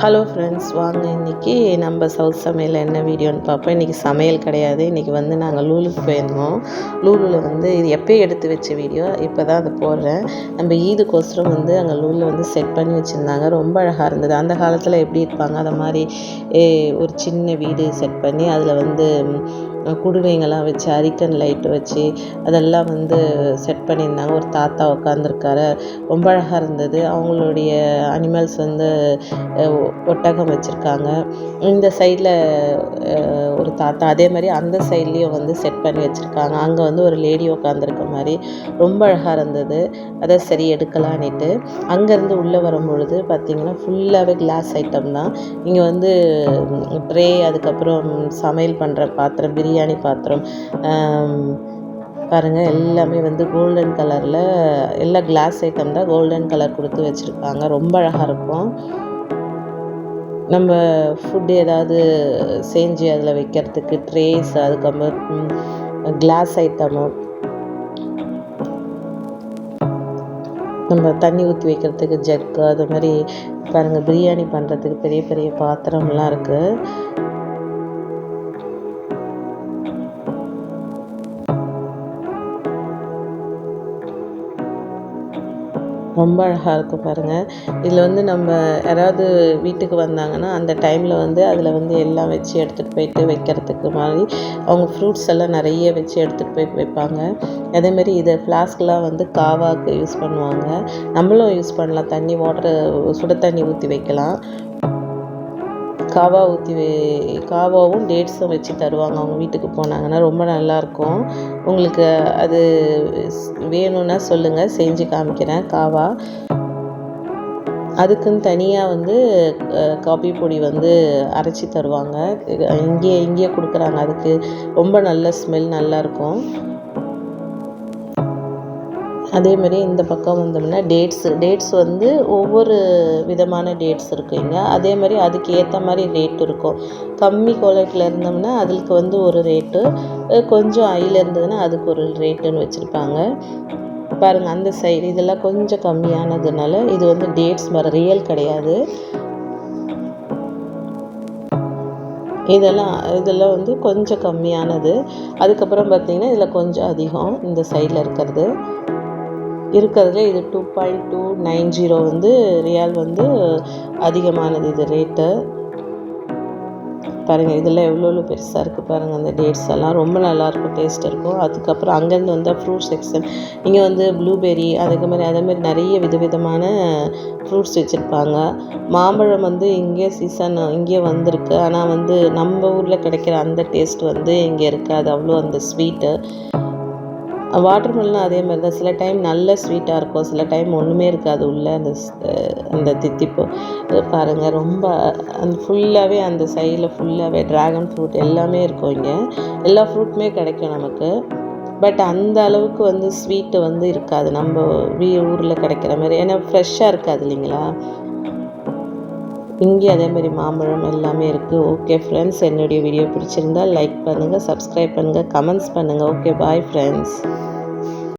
Hello friends வாங்க இன்றைக்கி நம்ம சவுத் சமையல் என்ன வீடியோன்னு பார்ப்போம். இன்றைக்கி சமையல் கிடையாது. இன்றைக்கி வந்து நாங்கள் லூலுக்கு போயிருந்தோம். லூலில் வந்து இது எப்போயும் எடுத்து வச்ச வீடியோ. இப்போ தான் அதை போடுறேன். நம்ம ஈதுக்கோசரம் வந்து அங்கே லூலில் வந்து செட் பண்ணி வச்சுருந்தாங்க. ரொம்ப அழகாக இருந்தது. அந்த காலத்தில் எப்படி இருப்பாங்க? அதை மாதிரி ஒரு சின்ன வீடு செட் பண்ணி அதில் வந்து குடுவைங்கள்லாம் வச்சு அரிக்கன் லைட்டு வச்சு அதெல்லாம் வந்து செட் பண்ணியிருந்தாங்க. ஒரு தாத்தா உட்காந்துருக்காரு ரொம்ப அழகாக இருந்தது. அவங்களுடைய அனிமல்ஸ் வந்து ஒட்டகம் வச்சுருக்காங்க. இந்த சைடில் ஒரு தாத்தா அதே மாதிரி அந்த சைட்லேயும் வந்து செட் பண்ணி வச்சுருக்காங்க. அங்கே வந்து ஒரு லேடி உட்காந்துருக்க மாதிரி ரொம்ப அழகாக இருந்தது. அதை சரி எடுக்கலான்ட்டு அங்கேருந்து உள்ளே வரும்பொழுது பார்த்திங்கன்னா ஃபுல்லாகவே கிளாஸ் ஐட்டம் தான். இங்கே வந்து ட்ரே அதுக்கப்புறம் சமையல் பண்ணுற பாத்திரம் பிரியாணி பாத்திரம் பாருங்கள் எல்லாமே வந்து கோல்டன் கலரில் எல்லா கிளாஸ் ஐட்டம் தான் கோல்டன் கலர் கொடுத்து வச்சுருக்காங்க. ரொம்ப அழகாக இருக்கும். நம்ம ஃபுட்டு ஏதாவது செஞ்சு அதில் வைக்கிறதுக்கு ட்ரேஸ் அதுக்கப்புறம் கிளாஸ் ஐட்டமும் நம்ம தண்ணி ஊற்றி வைக்கிறதுக்கு ஜக்கு அது மாதிரி பாருங்கள் பிரியாணி பண்ணுறதுக்கு பெரிய பெரிய பாத்திரம்லாம் இருக்குது ரொம்ப அழகாக இருக்கும் பாருங்கள் இதில் வந்து நம்ம யாராவது வீட்டுக்கு வந்தாங்கன்னா அந்த டைமில் வந்து அதில் வந்து எல்லாம் வச்சு எடுத்துகிட்டு போயிட்டு வைக்கிறதுக்கு மாதிரி அவங்க ஃப்ரூட்ஸ் எல்லாம் நிறைய வச்சு எடுத்துகிட்டு போய் வைப்பாங்க. அதேமாரி இதை ஃப்ளாஸ்க்லாம் வந்து காவாக்கு யூஸ் பண்ணுவாங்க. நம்மளும் யூஸ் பண்ணலாம். தண்ணி வாட்டர் சுடு தண்ணி ஊற்றி வைக்கலாம். காவா ஊற்றி காவாவும் டேட்ஸும் வச்சு தருவாங்க. அவங்க வீட்டுக்கு போனாங்கன்னா ரொம்ப நல்லாயிருக்கும். உங்களுக்கு அது வேணும்னா சொல்லுங்கள் செஞ்சு காமிக்கிறேன். காவா. அதுக்குன்னு தனியாக வந்து காபி பொடி வந்து அரைச்சி தருவாங்க. இங்கே இங்கேயே கொடுக்குறாங்க. அதுக்கு ரொம்ப நல்ல ஸ்மெல் நல்லாயிருக்கும். அதேமாரி இந்த பக்கம் வந்தோம்னா டேட்ஸு டேட்ஸ் வந்து ஒவ்வொரு விதமான டேட்ஸ் இருக்குங்க. அதே மாதிரி அதுக்கு ஏற்ற மாதிரி ரேட் இருக்கும். கம்மி குவாலிட்டியில் இருந்தோம்னா அதுக்கு வந்து ஒரு ரேட்டு கொஞ்சம் ஐயில் இருந்ததுன்னா அதுக்கு ஒரு ரேட்டுன்னு வச்சுருப்பாங்க. பாருங்கள் அந்த சைடு இதெல்லாம் கொஞ்சம் கம்மியானதுனால இது வந்து டேட்ஸ் வர ரியல் கிடையாது. இதெல்லாம் இதெல்லாம் வந்து கொஞ்சம் கம்மியானது. அதுக்கப்புறம் பார்த்திங்கன்னா இதில் கொஞ்சம் அதிகம் இந்த சைடில் இருக்கிறது. இருக்கிறதுல இது two point two nine zero வந்து ரியால் வந்து அதிகமானது இது ரேட்டு பாருங்கள் இதெல்லாம் எவ்வளோ எவ்வளோ பெருசாக இருக்குது பாருங்கள் அந்த டேட்ஸ் எல்லாம். ரொம்ப நல்லாயிருக்கும் டேஸ்ட் இருக்கும். அதுக்கப்புறம் அங்கேருந்து வந்தால் ஃப்ரூட் செக்ஷன் இங்கே வந்து ப்ளூபெர்ரி அதுக்கு மாதிரி அதேமாதிரி நிறைய விதவிதமான ஃப்ரூட்ஸ் வச்சுருப்பாங்க. மாம்பழம் வந்து இங்கே சீசன் இங்கே வந்திருக்கு. ஆனால் வந்து நம்ம ஊரில் கிடைக்கிற அந்த டேஸ்ட் வந்து இங்கே இருக்காது. அவ்வளோ அந்த ஸ்வீட்டு வாட்டர் மெலனும் அதே மாதிரி தான். சில டைம் நல்ல ஸ்வீட்டாக இருக்கும். சில டைம் ஒன்றுமே இருக்காது உள்ளே அந்த அந்த தித்திப்பு. பாருங்கள் ரொம்ப அந்த ஃபுல்லாகவே அந்த சைடில் ஃபுல்லாகவே ட்ராகன் ஃப்ரூட் எல்லாமே இருக்கும் இங்கே. எல்லா ஃப்ரூட்டுமே கிடைக்கும் நமக்கு. பட் அந்த அளவுக்கு வந்து ஸ்வீட்டு வந்து இருக்காது. நம்ம வீ ஊரில் கிடைக்கிற மாதிரி. ஏன்னா ஃப்ரெஷ்ஷாக இருக்காது இல்லைங்களா? இங்கே அதேமாதிரி மாம்பழம் எல்லாமே இருக்குது. ஓகே ஃப்ரெண்ட்ஸ் என்னுடைய வீடியோ பிடிச்சிருந்தால் லைக் பண்ணுங்கள் சப்ஸ்கிரைப் பண்ணுங்கள் கமெண்ட்ஸ் பண்ணுங்கள் ஓகே பாய் ஃப்ரெண்ட்ஸ்